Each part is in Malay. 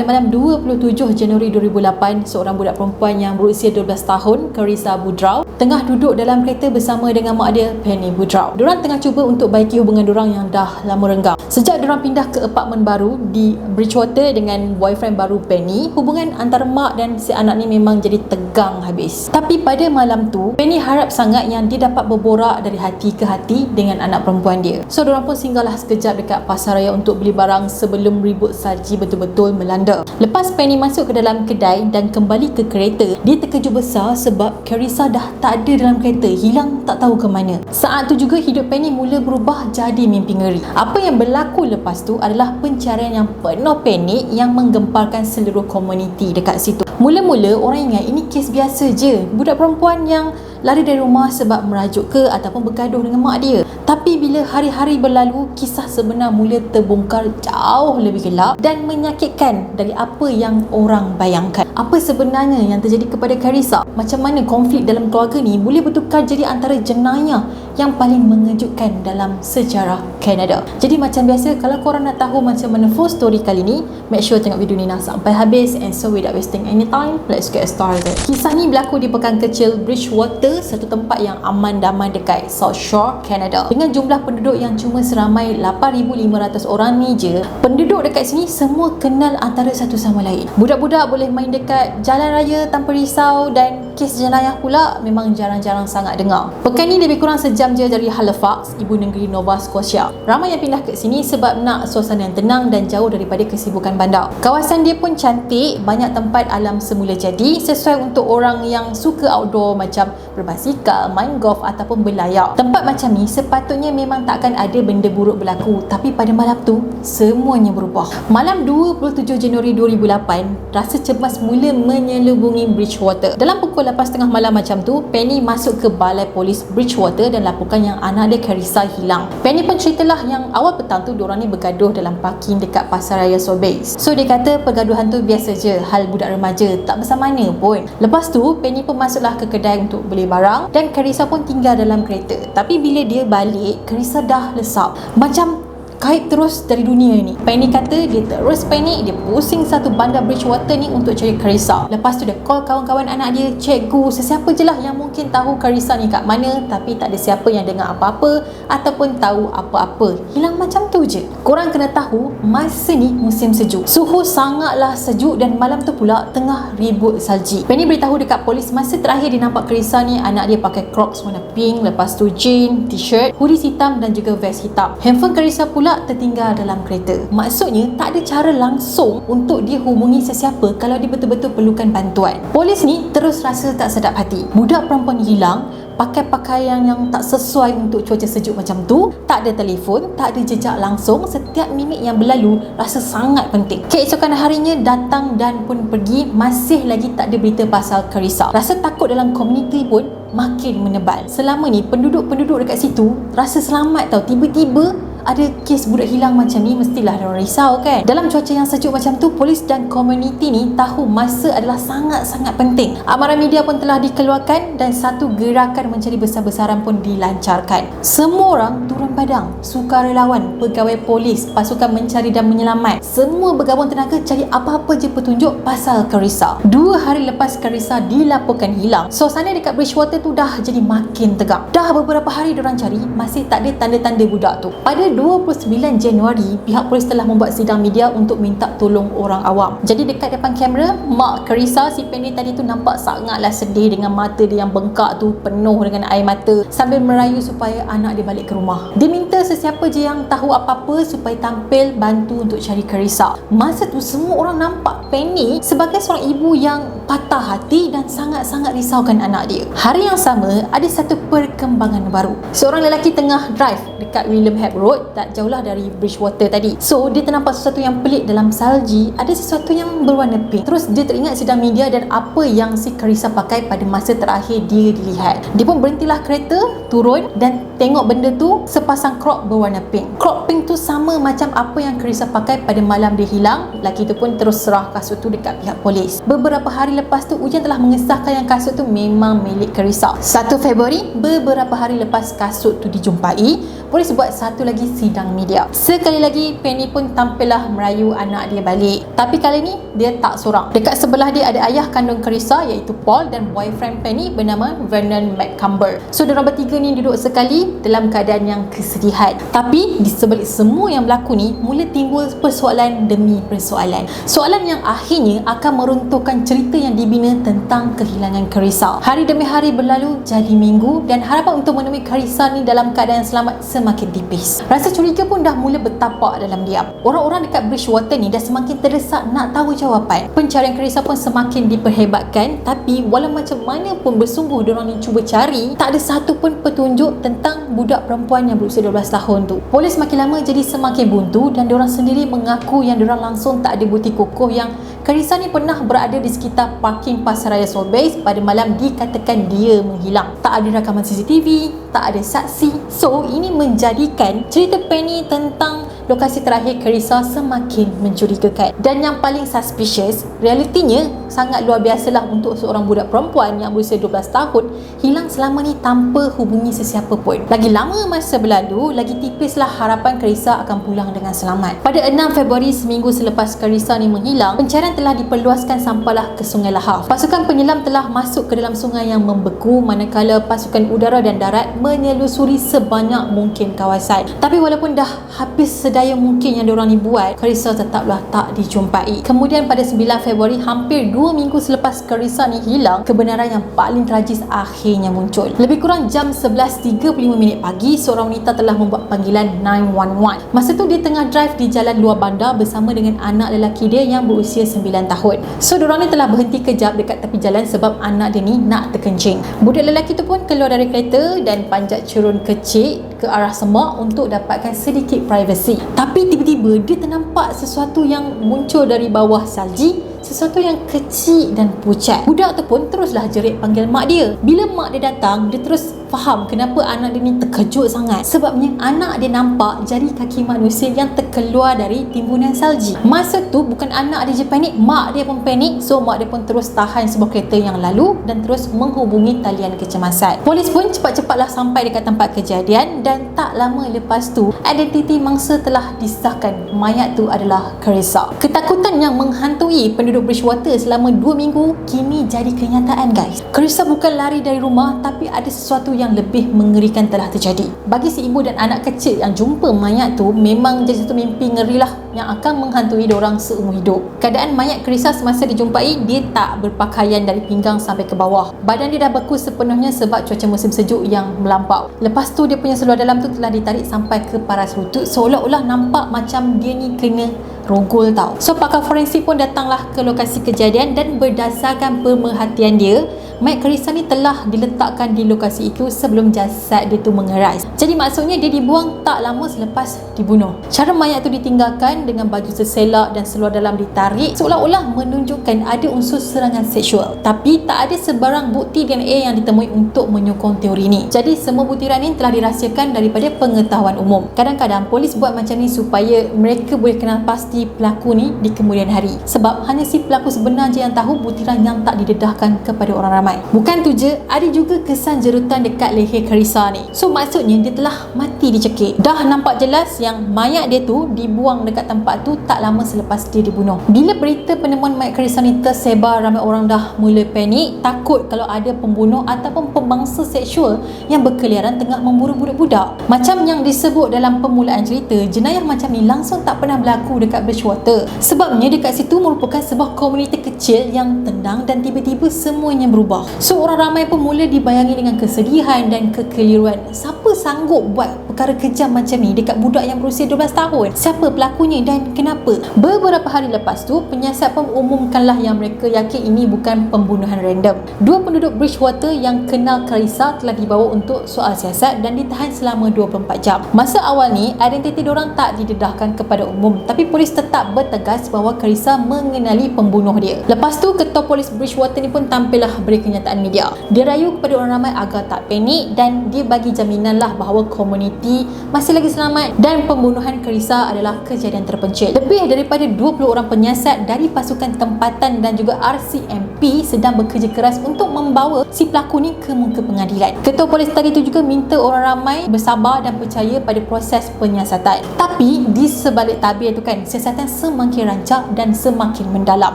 Pada malam 27 Januari 2008, seorang budak perempuan yang berusia 12 tahun, Carissa Budrau, tengah duduk dalam kereta bersama dengan mak dia, Penny Budrau. Diorang tengah cuba untuk baiki hubungan diorang yang dah lama renggang. Sejak diorang pindah ke apartmen baru di Bridgewater dengan boyfriend baru Penny, hubungan antara mak dan si anak ni memang jadi tegang habis. Tapi pada malam tu, Penny harap sangat yang dia dapat berborak dari hati ke hati dengan anak perempuan dia. So, diorang pun singgahlah sekejap dekat pasar raya untuk beli barang sebelum ribut salji betul-betul melanda anda. Lepas Penny masuk ke dalam kedai dan kembali ke kereta, dia terkejut besar sebab Carissa dah tak ada dalam kereta, hilang tak tahu ke mana. Saat tu juga hidup Penny mula berubah jadi mimpi ngeri. Apa yang berlaku lepas tu adalah pencarian yang penuh panik yang menggemparkan seluruh komuniti dekat situ. Mula-mula orang ingat ini kes biasa je. Budak perempuan yang lari dari rumah sebab merajuk ke ataupun bergaduh dengan mak dia. Tapi bila hari-hari berlalu, kisah sebenar mula terbongkar jauh lebih gelap dan menyakitkan dari apa yang orang bayangkan. Apa sebenarnya yang terjadi kepada Carissa? Macam mana konflik dalam keluarga ni boleh bertukar jadi antara jenayah yang paling mengejutkan dalam sejarah Canada. Jadi macam biasa, kalau korang nak tahu macam mana full story kali ni, make sure tengok video ni nak sampai habis and so without wasting any time, let's get started. Kisah ni berlaku di pekan kecil Bridgewater, satu tempat yang aman damai dekat South Shore, Canada. Dengan jumlah penduduk yang cuma seramai 8,500 orang ni je, penduduk dekat sini semua kenal antara satu sama lain. Budak-budak boleh main dekat jalan raya tanpa risau dan kes jenayah pula memang jarang-jarang sangat dengar. Pekan ni lebih kurang sejam je dari Halifax, ibu negeri Nova Scotia. Ramai yang pindah ke sini sebab nak suasana yang tenang dan jauh daripada kesibukan bandar. Kawasan dia pun cantik, banyak tempat alam semula jadi sesuai untuk orang yang suka outdoor macam berbasikal, main golf ataupun berlayar. Tempat macam ni sepatutnya memang takkan ada benda buruk berlaku tapi pada malam tu semuanya berubah malam 27 Januari 2008 rasa cemas mula menyelubungi Bridgewater dalam pukul 8.30 malam macam tu Penny masuk ke balai polis Bridgewater dan laporkan yang anak dia Carissa hilang. Penny pun ceritalah yang awal petang tu diorang ni bergaduh dalam parking dekat pasar raya Sobeys so dia kata pergaduhan tu biasa je. Hal budak remaja tak besar mana pun. Lepas tu Penny pun masuklah ke kedai untuk beli barang dan Carissa pun tinggal dalam kereta. Tapi bila dia balik Carissa dah lesap. Macam kait terus dari dunia ni. Penny kata dia terus panik dia pusing satu bandar Bridgewater ni untuk cari Carissa. Lepas tu dia call kawan-kawan anak dia cikgu sesiapa je lah yang mungkin tahu Carissa ni kat mana tapi tak ada siapa yang dengar apa-apa ataupun tahu apa-apa. Hilang macam tu je. Korang kena tahu masa ni musim sejuk. Suhu sangatlah sejuk dan malam tu pula tengah ribut salji. Penny beritahu dekat polis masa terakhir dia nampak Carissa ni anak dia pakai crocs warna pink lepas tu jean, t-shirt, hoodie hitam dan juga vest hitam. Handphone Carissa pula pula tertinggal dalam kereta. Maksudnya tak ada cara langsung untuk dia hubungi sesiapa kalau dia betul-betul perlukan bantuan. Polis ni terus rasa tak sedap hati. Budak perempuan hilang pakai pakaian yang tak sesuai untuk cuaca sejuk macam tu tak ada telefon tak ada jejak langsung setiap minit yang berlalu rasa sangat penting keesokan harinya datang dan pun pergi masih lagi tak ada berita pasal Carissa rasa takut dalam komuniti pun makin menebal selama ni penduduk-penduduk dekat situ rasa selamat tau tiba-tiba ada kes budak hilang macam ni mestilah ada orang risau kan? Dalam cuaca yang sejuk macam tu polis dan komuniti ni tahu masa adalah sangat-sangat penting. Amaran media pun telah dikeluarkan dan satu gerakan mencari besar-besaran pun dilancarkan. Semua orang turun padang. Sukarelawan pegawai polis pasukan mencari dan menyelamat. Semua bergabung tenaga cari apa-apa je petunjuk pasal Carissa dua hari lepas Carissa dilaporkan hilang. Suasana dekat Bridgewater tu dah jadi makin tegang dah beberapa hari diorang cari masih tak ada tanda-tanda budak tu. Pada 29 Januari, pihak polis telah membuat sidang media untuk minta tolong orang awam. Jadi dekat depan kamera, Mak Carissa si Penny tadi tu nampak sangatlah sedih dengan mata dia yang bengkak tu penuh dengan air mata sambil merayu supaya anak dia balik ke rumah. Dia minta sesiapa je yang tahu apa-apa supaya tampil bantu untuk cari Carissa. Masa tu semua orang nampak Penny sebagai seorang ibu yang patah hati dan sangat-sangat risaukan anak dia. Hari yang sama, ada satu perkembangan baru. Seorang lelaki tengah drive dekat William Hebb Road tak jauhlah dari Bridgewater tadi. So, dia ternampak sesuatu yang pelik dalam salji, ada sesuatu yang berwarna pink. Terus dia teringat sidang media dan apa yang si Carissa pakai pada masa terakhir dia dilihat. Dia pun berhentilah kereta, turun dan tengok benda tu sepasang crop berwarna pink. Crop pink tu sama macam apa yang Carissa pakai pada malam dia hilang. Lelaki tu pun terus serah kasut tu dekat pihak polis. Beberapa hari lepas tu, ujian telah mengesahkan yang kasut tu memang milik Carissa. 1 Februari, beberapa hari lepas kasut tu dijumpai, polis buat satu lagi sidang media. Sekali lagi, Penny pun tampillah merayu anak dia balik. Tapi kali ni, dia tak seorang. Dekat sebelah dia ada ayah kandung Carissa iaitu Paul dan boyfriend Penny bernama Vernon McCumber. So, diorang bertiga ni duduk sekali dalam keadaan yang kesedihan. Tapi, di sebalik semua yang berlaku ni, mula timbul persoalan demi persoalan. Soalan yang akhirnya akan meruntuhkan cerita yang dibina tentang kehilangan Carissa. Hari demi hari berlalu jadi minggu dan harapan untuk menemui Carissa ni dalam keadaan selamat semakin tipis. Curiga pun dah mula bertapak dalam diam. Orang-orang dekat Bridgewater ni dah semakin terdesak nak tahu jawapan. Pencarian Carissa pun semakin diperhebatkan tapi walau macam mana pun bersungguh diorang ni cuba cari tak ada satu pun petunjuk tentang budak perempuan yang berusia 12 tahun tu. Polis makin lama jadi semakin buntu dan diorang sendiri mengaku yang diorang langsung tak ada bukti kokoh yang Carissa ni pernah berada di sekitar parking Pasaraya Sobeys pada malam dikatakan dia menghilang. Tak ada rakaman CCTV, tak ada saksi. So, ini menjadikan cerita Penny tentang lokasi terakhir Carissa semakin mencurigakan. Dan yang paling suspicious, realitinya sangat luar biasalah untuk seorang budak perempuan yang berusia 12 tahun hilang selama ni tanpa hubungi sesiapa pun. Lagi lama masa berlalu, lagi tipislah harapan Carissa akan pulang dengan selamat. Pada 6 Februari seminggu selepas Carissa ni menghilang, pencarian telah diperluaskan sampailah ke Sungai Lahaf. Pasukan penyelam telah masuk ke dalam sungai yang membeku manakala pasukan udara dan darat menyelusuri sebanyak mungkin kawasan. Tapi walaupun dah habis sedar daya mungkin yang diorang ni buat Carissa tetaplah tak dijumpai kemudian pada 9 Februari hampir 2 minggu selepas Carissa ni hilang kebenaran yang paling tragis akhirnya muncul lebih kurang jam 11.35 minit pagi seorang wanita telah membuat panggilan 911 masa tu dia tengah drive di jalan luar bandar bersama dengan anak lelaki dia yang berusia 9 tahun so diorang ni telah berhenti kejap dekat tepi jalan sebab anak dia ni nak terkencing budak lelaki tu pun keluar dari kereta dan panjat cerun kecil ke arah semak untuk dapatkan sedikit privacy. Tapi tiba-tiba dia ternampak sesuatu yang muncul dari bawah salji sesuatu yang kecil dan pucat. Budak tu pun teruslah jerit panggil mak dia. Bila mak dia datang, dia terus faham kenapa anak dia ni terkejut sangat. Sebabnya anak dia nampak jari kaki manusia yang terkeluar dari timbunan salji. Masa tu bukan anak dia je panik, mak dia pun panik. So mak dia pun terus tahan sebuah kereta yang lalu dan terus menghubungi talian kecemasan. Polis pun cepat-cepatlah sampai dekat tempat kejadian dan tak lama lepas tu identiti mangsa telah disahkan. Mayat tu adalah Carissa. Ketakutan yang menghantui penduduk Bridgewater selama 2 minggu kini jadi kenyataan guys. Carissa bukan lari dari rumah tapi ada sesuatu yang lebih mengerikan telah terjadi. Bagi si ibu dan anak kecil yang jumpa mayat tu memang jadi satu mimpi ngeri lah yang akan menghantui diorang seumur hidup. Keadaan mayat Carissa semasa dijumpai dia tak berpakaian dari pinggang sampai ke bawah. Badan dia dah beku sepenuhnya sebab cuaca musim sejuk yang melampau. Lepas tu dia punya seluar dalam tu telah ditarik sampai ke paras lutut seolah-olah nampak macam dia ni kena rogol tau. So pakar forensik pun datanglah ke lokasi kejadian dan berdasarkan pemerhatian dia Mayat Carissa ni telah diletakkan di lokasi itu sebelum jasad dia tu mengeras. Jadi maksudnya dia dibuang tak lama selepas dibunuh. Cara mayat tu ditinggalkan dengan baju seselak dan seluar dalam ditarik seolah-olah menunjukkan ada unsur serangan seksual. Tapi tak ada sebarang bukti DNA yang ditemui untuk menyokong teori ni. Jadi semua butiran ni telah dirahsiakan daripada pengetahuan umum. Kadang-kadang polis buat macam ni supaya mereka boleh kenal pasti pelaku ni di kemudian hari. Sebab hanya si pelaku sebenar je yang tahu butiran yang tak didedahkan kepada orang ramai ramai. Bukan tu je, ada juga kesan jerutan dekat leher Carissa ni. So maksudnya dia telah mati dicekik. Dah nampak jelas yang mayat dia tu dibuang dekat tempat tu tak lama selepas dia dibunuh. Bila berita penemuan mayat Carissa ni tersebar, ramai orang dah mula panik, takut kalau ada pembunuh ataupun pembangsa seksual yang berkeliaran tengah memburu budak-budak. Macam yang disebut dalam permulaan cerita, jenayah macam ni langsung tak pernah berlaku dekat Bridgewater. Sebabnya dekat situ merupakan sebuah komuniti kecil yang tenang dan tiba-tiba semuanya berubah Allah. So orang ramai pun mula dibayangi dengan kesedihan dan kekeliruan. Siapa sanggup buat perkara kejam macam ni dekat budak yang berusia 12 tahun? Siapa pelakunya dan kenapa? Beberapa hari lepas tu, penyiasat pun umumkanlah yang mereka yakin ini bukan pembunuhan random. Dua penduduk Bridgewater yang kenal Carissa telah dibawa untuk soal siasat dan ditahan selama 24 jam. Masa awal ni, identiti diorang tak didedahkan kepada umum tapi polis tetap bertegas bahawa Carissa mengenali pembunuh dia. Lepas tu, ketua polis Bridgewater ni pun tampillah breaking kenyataan media. Dia rayu kepada orang ramai agar tak panik dan dia bagi jaminan lah bahawa komuniti masih lagi selamat dan pembunuhan Kerisa adalah kejadian terpencil. Lebih daripada 20 orang penyiasat dari pasukan tempatan dan juga RCMP sedang bekerja keras untuk membawa si pelaku ni ke muka pengadilan. Ketua polis tadi tu juga minta orang ramai bersabar dan percaya pada proses penyiasatan. Tapi di sebalik tabir tu kan, siasatan semakin rancak dan semakin mendalam.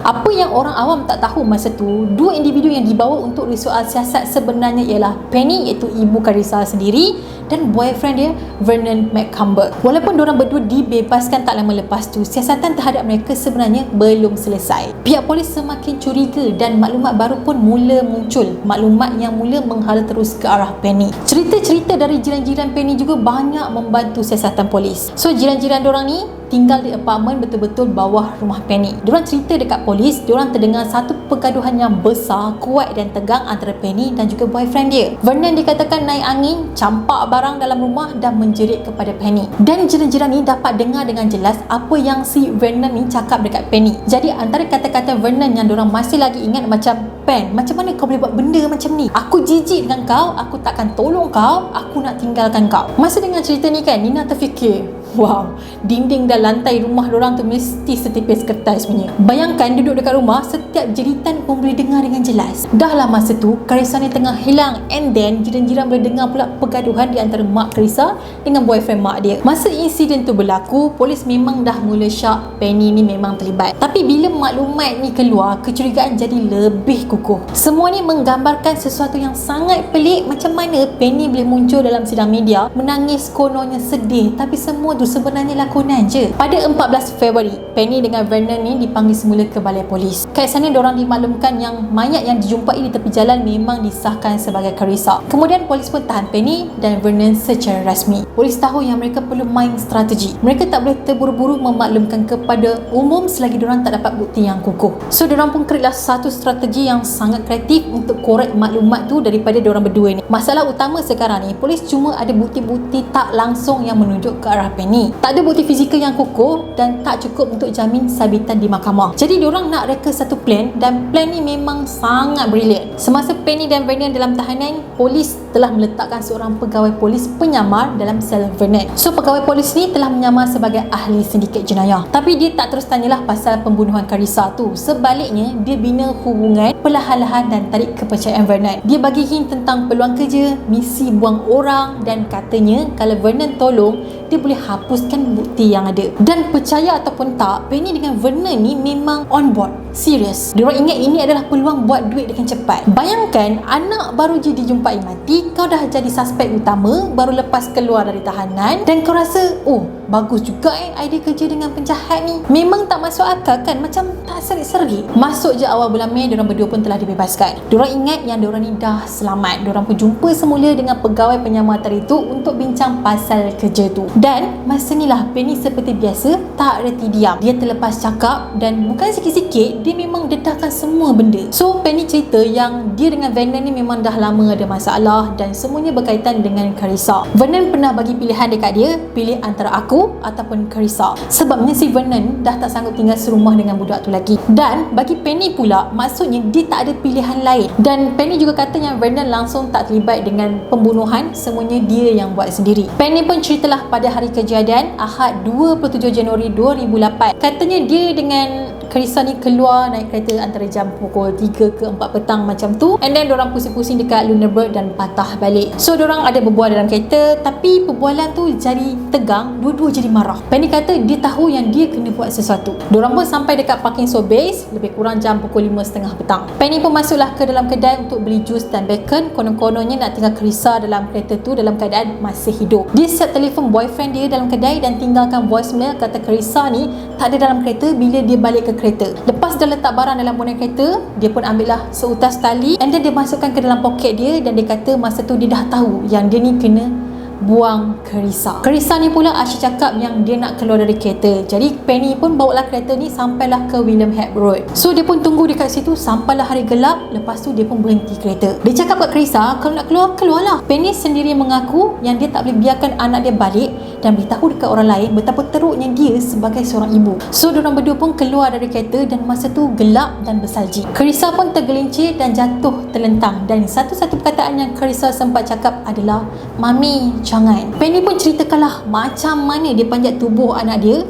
Apa yang orang awam tak tahu masa tu, dua individu yang dibawa untuk risoal siasat sebenarnya ialah Penny iaitu ibu Karisa sendiri dan boyfriend dia Vernon McCumber. Walaupun diorang berdua dibebaskan tak lama lepas tu, siasatan terhadap mereka sebenarnya belum selesai. Pihak polis semakin curiga dan maklumat baru pun mula muncul. Maklumat yang mula menghala terus ke arah Penny. Cerita-cerita dari jiran-jiran Penny juga banyak membantu siasatan polis. So jiran-jiran diorang ni tinggal di apartmen betul-betul bawah rumah Penny. Diorang cerita dekat polis, diorang terdengar satu pergaduhan yang besar, kuat dan tegang antara Penny dan juga boyfriend dia. Vernon dikatakan naik angin, campak barang dalam rumah dan menjerit kepada Penny. Dan jiran-jiran ni dapat dengar dengan jelas apa yang si Vernon ni cakap dekat Penny. Jadi antara kata-kata Vernon yang diorang masih lagi ingat macam Pen, macam mana kau boleh buat benda macam ni? Aku jijik dengan kau, aku takkan tolong kau, aku nak tinggalkan kau. Masa dengar cerita ni kan, Nina terfikir, Wow, dinding dan lantai rumah orang tu mesti setipis kertas punya. Bayangkan duduk dekat rumah, setiap jeritan pun boleh dengar dengan jelas. Dah lah masa tu, Karisa ni tengah hilang and then jiran-jiran boleh dengar pula pergaduhan di antara mak Karisa dengan boyfriend mak dia. Masa insiden tu berlaku, polis memang dah mula syak Penny ni memang terlibat. Tapi bila maklumat ni keluar, kecurigaan jadi lebih kukuh. Semua ni menggambarkan sesuatu yang sangat pelik macam mana Penny boleh muncul dalam sidang media menangis kononnya sedih tapi semua tu sebenarnya lakonan je. Pada 14 Februari, Penny dengan Vernon ni dipanggil semula ke balai polis. Kat sana diorang dimaklumkan yang mayat yang dijumpai di tepi jalan memang disahkan sebagai Carissa. Kemudian polis pun tahan Penny dan Vernon secara rasmi. Polis tahu yang mereka perlu main strategi. Mereka tak boleh terburu-buru memaklumkan kepada umum selagi diorang tak dapat bukti yang kukuh. So diorang pun create satu strategi yang sangat kreatif untuk korek maklumat tu daripada diorang berdua ni. Masalah utama sekarang ni, polis cuma ada bukti-bukti tak langsung yang menunjuk ke arah Penny ni. Tak ada bukti fizikal yang kukuh dan tak cukup untuk jamin sabitan di mahkamah. Jadi diorang nak reka satu plan dan plan ni memang sangat brilian. Semasa Penny dan Vernon dalam tahanan, polis telah meletakkan seorang pegawai polis penyamar dalam sel Vernon. So pegawai polis ni telah menyamar sebagai ahli sindiket jenayah. Tapi dia tak terus tanyalah pasal pembunuhan Karisa tu. Sebaliknya, dia bina hubungan perlahan-lahan dan tarik kepercayaan Vernon. Dia bagi hint tentang peluang kerja, misi buang orang dan katanya kalau Vernon tolong, dia boleh hapuskan bukti yang ada dan percaya ataupun tak Penny dengan Vernon ni memang on board serius diorang ingat ini adalah peluang buat duit dengan cepat bayangkan anak baru je dijumpai mati kau dah jadi suspek utama baru lepas keluar dari tahanan dan kau rasa oh bagus juga eh idea kerja dengan penjahat ni. Memang tak masuk akal kan? Macam tak serik-serik. Masuk je awal bulan Mei diorang berdua pun telah dibebaskan. Diorang ingat yang diorang ni dah selamat. Diorang pun jumpa semula dengan pegawai penyamar itu untuk bincang pasal kerja tu. Dan masa ni lah Penny seperti biasa tak reti diam. Dia terlepas cakap dan bukan sikit-sikit dia memang dedahkan semua benda. So Penny cerita yang dia dengan Vernon ni memang dah lama ada masalah dan semuanya berkaitan dengan Carissa. Vernon pernah bagi pilihan dekat dia pilih antara aku ataupun Carissa. Sebabnya si Vernon dah tak sanggup tinggal serumah dengan budak tu lagi. Dan bagi Penny pula maksudnya dia tak ada pilihan lain. Dan Penny juga kata yang Vernon langsung tak terlibat dengan pembunuhan semuanya dia yang buat sendiri. Penny pun ceritalah pada hari kejadian Ahad 27 Januari 2008 katanya dia dengan Karissa ni keluar naik kereta antara jam pukul 3 ke 4 petang macam tu. And then orang pusing-pusing dekat Lunarberg dan patah balik. So orang ada berbual dalam kereta tapi perbualan tu jadi tegang. Dua-dua jadi marah. Penny kata dia tahu yang dia kena buat sesuatu. Orang pun sampai dekat parking Sobeys lebih kurang jam pukul 5.30 petang. Penny pun masuklah ke dalam kedai untuk beli jus dan bacon. Konon-kononnya nak tinggal Karissa dalam kereta tu dalam keadaan masih hidup. Dia siap telefon boyfriend dia dalam kedai dan tinggalkan voicemail. Kata Karissa ni tak ada dalam kereta. Bila dia balik ke kereta lepas dia letak barang dalam bonet kereta dia pun ambil lah seutas tali and then dia masukkan ke dalam poket dia dan dia kata masa tu dia dah tahu yang dia ni kena buang kerisa. Kerisa ni pula Asyik cakap yang dia nak keluar dari kereta. Jadi Penny pun bawa lah kereta ni sampailah ke William Head Road. So dia pun tunggu dekat situ sampailah hari gelap. Lepas tu dia pun berhenti kereta. Dia cakap kat Kerisa kalau nak keluar, keluarlah. Penny sendiri mengaku yang dia tak boleh biarkan anak dia balik dan beritahu dekat orang lain betapa teruknya dia sebagai seorang ibu. So diorang berdua pun keluar dari kereta dan masa tu gelap dan bersalji. Kerisa pun tergelincir dan jatuh terlentang dan satu-satu perkataan yang Kerisa sempat cakap adalah Mami, jangan. Penny pun ceritakanlah macam mana dia panjat tubuh anak dia,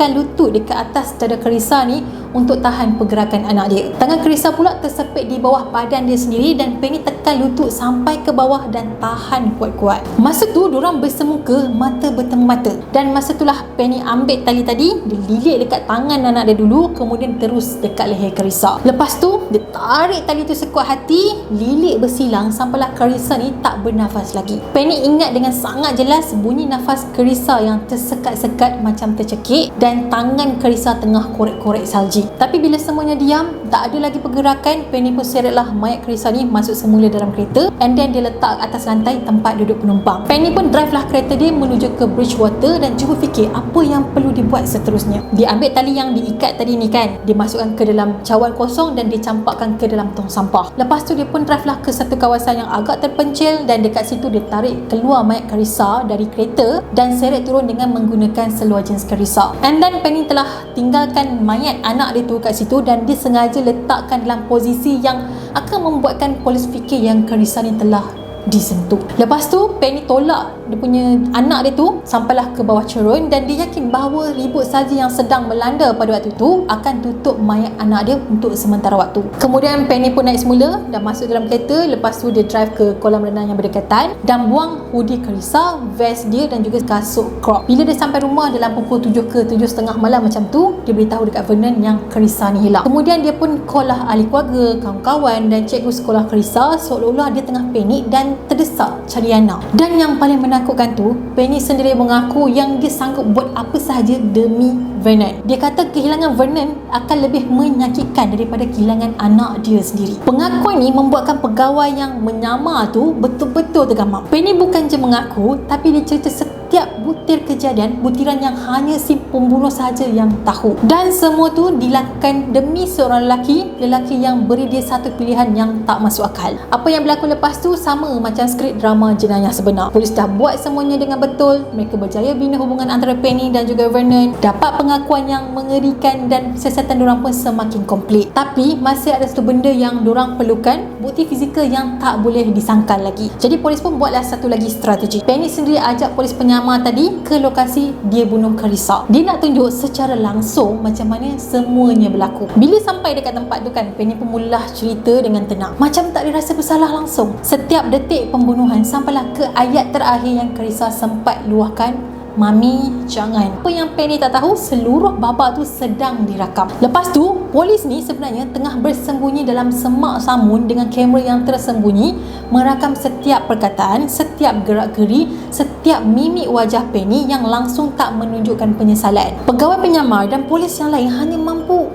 tekan lutut dekat atas dada Kerisa ni untuk tahan pergerakan anak dia. Tangan Krisa pula tersepit di bawah badan dia sendiri dan Penny tekan lutut sampai ke bawah dan tahan kuat-kuat. Masa tu diorang bersemuka mata bertemu mata dan masa itulah Penny ambil tali tadi dia lilit dekat tangan anak dia dulu kemudian terus dekat leher Krisa. Lepas tu dia tarik tali tu sekuat hati lilit bersilang sampailah Krisa ni tak bernafas lagi. Penny ingat dengan sangat jelas bunyi nafas Krisa yang tersekat-sekat macam tercekik dan tangan Krisa tengah korek-korek salji. Tapi bila semuanya diam, tak ada lagi pergerakan, Penny pun seretlah mayat Krisa ni masuk semula dalam kereta and then dia letak atas lantai tempat duduk penumpang. Penny pun drive lah kereta dia menuju ke Bridgewater dan cuba fikir apa yang perlu dibuat seterusnya. Dia ambil tali yang diikat tadi ni kan, dia masukkan ke dalam cawan kosong dan dicampakkan ke dalam tong sampah. Lepas tu dia pun drive lah ke satu kawasan yang agak terpencil dan dekat situ dia tarik keluar mayat Karisa dari kereta dan seret turun dengan menggunakan seluar jeans Karisa. And then Penny telah tinggalkan mayat anak dia tu kat situ dan dia sengaja letakkan dalam posisi yang akan membuatkan polis fikir yang Karisa ni telah disentuh. Lepas tu Penny tolak dia punya anak dia tu sampailah ke bawah cerun dan dia yakin bahawa ribut salji yang sedang melanda pada waktu tu akan tutup mayat anak dia untuk sementara waktu. Kemudian Penny pun naik semula dan masuk dalam kereta lepas tu dia drive ke kolam renang yang berdekatan dan buang hoodie Carissa, vest dia dan juga kasut crop. Bila dia sampai rumah dalam pukul 7 ke 7.30 malam macam tu dia beritahu dekat Vernon yang Carissa ni hilang. Kemudian dia pun call lah ahli keluarga, kawan-kawan dan cikgu sekolah Carissa seolah-olah dia tengah panik dan terdesak cari anak. Dan yang paling menakutkan menakutkan tu, Penny sendiri mengaku yang dia sanggup buat apa sahaja demi Vernon. Dia kata kehilangan Vernon akan lebih menyakitkan daripada kehilangan anak dia sendiri. Pengakuan ni membuatkan pegawai yang menyamar tu betul-betul tergamam. Penny bukan je mengaku, tapi dia cerita setiap butir kejadian butiran yang hanya si pembunuh sahaja yang tahu. Dan semua tu dilakukan demi seorang lelaki lelaki yang beri dia satu pilihan yang tak masuk akal. Apa yang berlaku lepas tu sama macam skrip drama jenayah sebenar. Polis dah buat semuanya dengan betul mereka berjaya bina hubungan antara Penny dan juga Vernon dapat pengakuan yang mengerikan dan siasatan diorang pun semakin komplit. Tapi masih ada satu benda yang diorang perlukan bukti fizikal yang tak boleh disangkal lagi. Jadi polis pun buatlah satu lagi strategi. Penny sendiri ajak polis penyamar Nama tadi ke lokasi dia bunuh Karisa. Dia nak tunjuk secara langsung macam mana semuanya berlaku. Bila sampai dekat tempat tu kan, Penny pun cerita dengan tenang. Macam tak ada rasa bersalah langsung. Setiap detik pembunuhan sampailah ke ayat terakhir yang Karisa sempat luahkan Mami, jangan. Apa yang Penny tak tahu, seluruh babak tu sedang dirakam. Lepas tu, polis ni sebenarnya tengah bersembunyi dalam semak samun dengan kamera yang tersembunyi merakam setiap perkataan, setiap gerak-geri, setiap mimik wajah Penny yang langsung tak menunjukkan penyesalan. Pegawai penyamar dan polis yang lain hanya mampu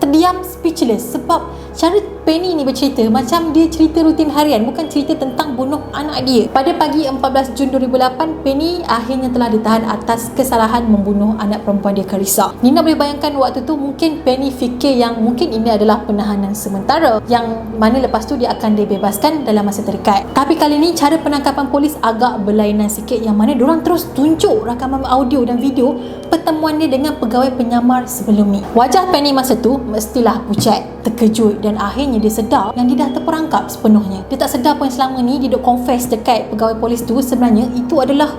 terdiam speechless sebab cara Penny ni bercerita macam dia cerita rutin harian bukan cerita tentang bunuh anak dia. Pada pagi 14 Jun 2008, Penny akhirnya telah ditahan atas kesalahan membunuh anak perempuan dia Karisa. Nina boleh bayangkan waktu tu mungkin Penny fikir yang mungkin ini adalah penahanan sementara yang mana lepas tu dia akan dibebaskan dalam masa terdekat. Tapi kali ni cara penangkapan polis agak berlainan sikit yang mana diorang terus tunjuk rakaman audio dan video pertemuan dia dengan pegawai penyamar sebelum ni. Wajah Penny masa tu mestilah pucat, terkejut dan akhirnya dia sedar yang dia dah terperangkap sepenuhnya. Dia tak sedar pun selama ni dia duk confess dekat pegawai polis tu sebenarnya itu adalah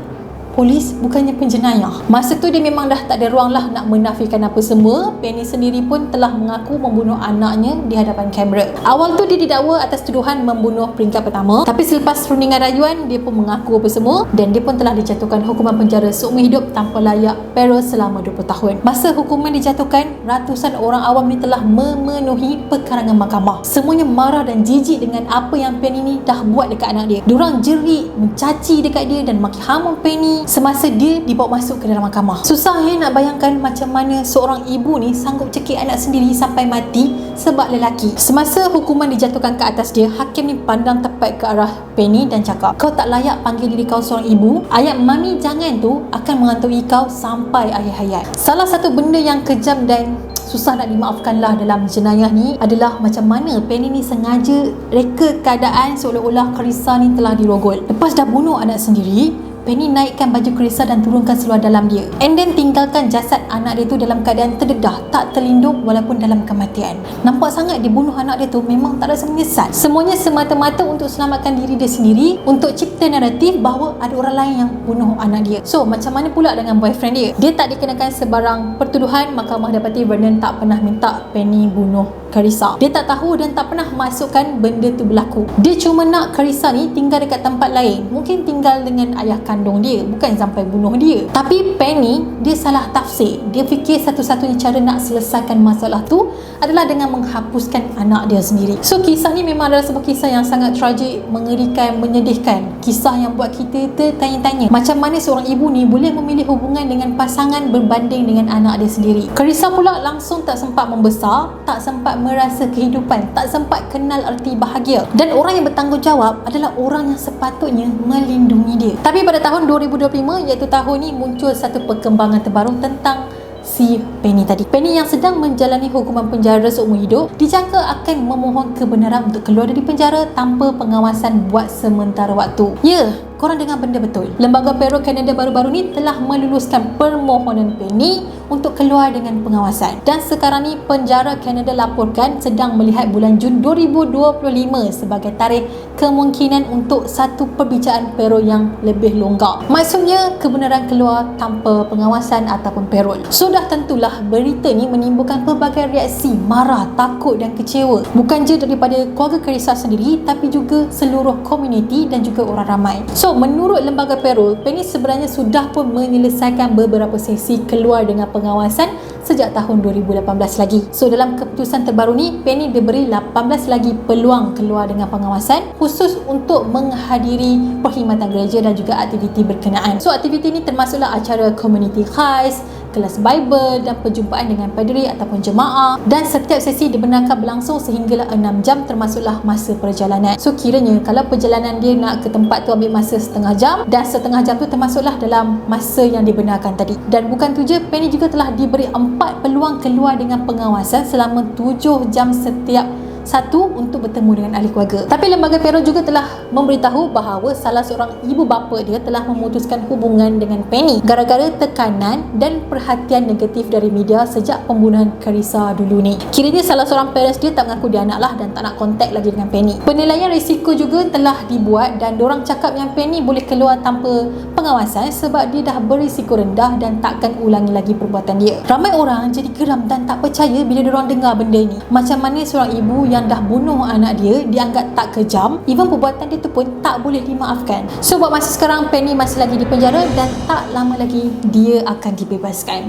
polis bukannya penjenayah. Masa tu dia memang dah tak ada ruang lah nak menafikan apa semua. Penny sendiri pun telah mengaku membunuh anaknya di hadapan kamera. Awal tu dia didakwa atas tuduhan membunuh peringkat pertama. Tapi selepas perundingan rayuan, dia pun mengaku apa semua dan dia pun telah dijatuhkan hukuman penjara seumur hidup tanpa layak pero selama 20 tahun. Masa hukuman dijatuhkan, ratusan orang awam ni telah memenuhi pekarangan mahkamah. Semuanya marah dan jijik dengan apa yang Penny ni dah buat dekat anak dia. Diorang jerit, mencaci dekat dia dan maki hamun Penny Semasa dia dibawa masuk ke dalam mahkamah. Susah eh nak bayangkan macam mana seorang ibu ni sanggup cekik anak sendiri sampai mati sebab lelaki. Semasa hukuman dijatuhkan ke atas dia, hakim ni pandang tepat ke arah Penny dan cakap, kau tak layak panggil diri kau seorang ibu. Ayat mami jangan tu akan mengantui kau sampai akhir hayat. Salah satu benda yang kejam dan susah nak dimaafkanlah dalam jenayah ni adalah macam mana Penny ni sengaja reka keadaan seolah-olah Carissa ni telah dirogol. Lepas dah bunuh anak sendiri, Penny naikkan baju Carissa dan turunkan seluar dalam dia. And then tinggalkan jasad anak dia tu dalam keadaan terdedah, tak terlindung walaupun dalam kematian. Nampak sangat dia bunuh anak dia tu memang tak rasa menyesal. Semuanya semata-mata untuk selamatkan diri dia sendiri, untuk cipta naratif bahawa ada orang lain yang bunuh anak dia. So, macam mana pula dengan boyfriend dia? Dia tak dikenakan sebarang pertuduhan, mahkamah dapati Vernon tak pernah minta Penny bunuh Carissa. Dia tak tahu dan tak pernah masukkan benda tu berlaku. Dia cuma nak Carissa ni tinggal dekat tempat lain. Mungkin tinggal dengan ayah kandung dia, bukan sampai bunuh dia. Tapi Penny, dia salah tafsir. Dia fikir satu-satunya cara nak selesaikan masalah tu adalah dengan menghapuskan anak dia sendiri. So kisah ni memang adalah sebuah kisah yang sangat tragik, mengerikan, menyedihkan. Kisah yang buat kita tertanya-tanya macam mana seorang ibu ni boleh memilih hubungan dengan pasangan berbanding dengan anak dia sendiri. Carissa pula langsung tak sempat membesar, tak sempat merasa kehidupan, tak sempat kenal erti bahagia. Dan orang yang bertanggungjawab adalah orang yang sepatutnya melindungi dia. Tapi pada tahun 2025 iaitu tahun ni muncul satu perkembangan terbaru tentang si Penny tadi. Penny yang sedang menjalani hukuman penjara seumur hidup dijangka akan memohon kebenaran untuk keluar dari penjara tanpa pengawasan buat sementara waktu. Ya, korang dengar benda betul. Lembaga Peru Kanada baru-baru ni telah meluluskan permohonan Penny untuk keluar dengan pengawasan. Dan sekarang ni penjara Kanada laporkan sedang melihat bulan Jun 2025 sebagai tarikh kemungkinan untuk satu perbicaraan Peru yang lebih longgar. Maksudnya kebenaran keluar tanpa pengawasan ataupun perol. Sudah tentulah berita ni menimbulkan pelbagai reaksi marah, takut dan kecewa. Bukan je daripada keluarga Carissa sendiri tapi juga seluruh komuniti dan juga orang ramai. So menurut lembaga Perul, Penny sebenarnya sudah pun menyelesaikan beberapa sesi keluar dengan pengawasan sejak tahun 2018 lagi. So dalam keputusan terbaru ni, Penny diberi 18 lagi peluang keluar dengan pengawasan khusus untuk menghadiri perkhidmatan gereja dan juga aktiviti berkenaan. So aktiviti ni termasuklah acara community khas, kelas Bible dan perjumpaan dengan padri ataupun jemaah dan setiap sesi dibenarkan berlangsung sehinggalah 6 jam termasuklah masa perjalanan. So kiranya kalau perjalanan dia nak ke tempat tu ambil masa setengah jam dan setengah jam tu termasuklah dalam masa yang dibenarkan tadi. Dan bukan tu je, Penny juga telah diberi 4 peluang keluar dengan pengawasan selama 7 jam setiap satu untuk bertemu dengan ahli keluarga. Tapi lembaga Pero juga telah memberitahu bahawa salah seorang ibu bapa dia telah memutuskan hubungan dengan Penny gara-gara tekanan dan perhatian negatif dari media sejak pembunuhan Carissa dulu ni. Kiranya salah seorang parents dia tak mengaku dia anak lah dan tak nak kontak lagi dengan Penny. Penilaian risiko juga telah dibuat dan orang cakap yang Penny boleh keluar tanpa pengawasan sebab dia dah berisiko rendah dan takkan ulangi lagi perbuatan dia. Ramai orang jadi geram dan tak percaya bila orang dengar benda ni. Macam mana seorang ibu yang dah bunuh anak dia dianggap tak kejam even perbuatan dia tu pun tak boleh dimaafkan so buat masa sekarang Penny masih lagi di penjara dan tak lama lagi dia akan dibebaskan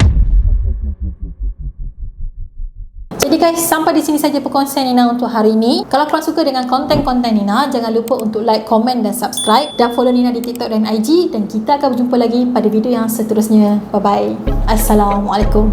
jadi guys, sampai di sini saja perkongsian Nina untuk hari ini. Kalau korang suka dengan konten-konten Nina, jangan lupa untuk like, komen dan subscribe. Dan follow Nina di TikTok dan IG. Dan kita akan berjumpa lagi pada video yang seterusnya. Bye-bye. Assalamualaikum.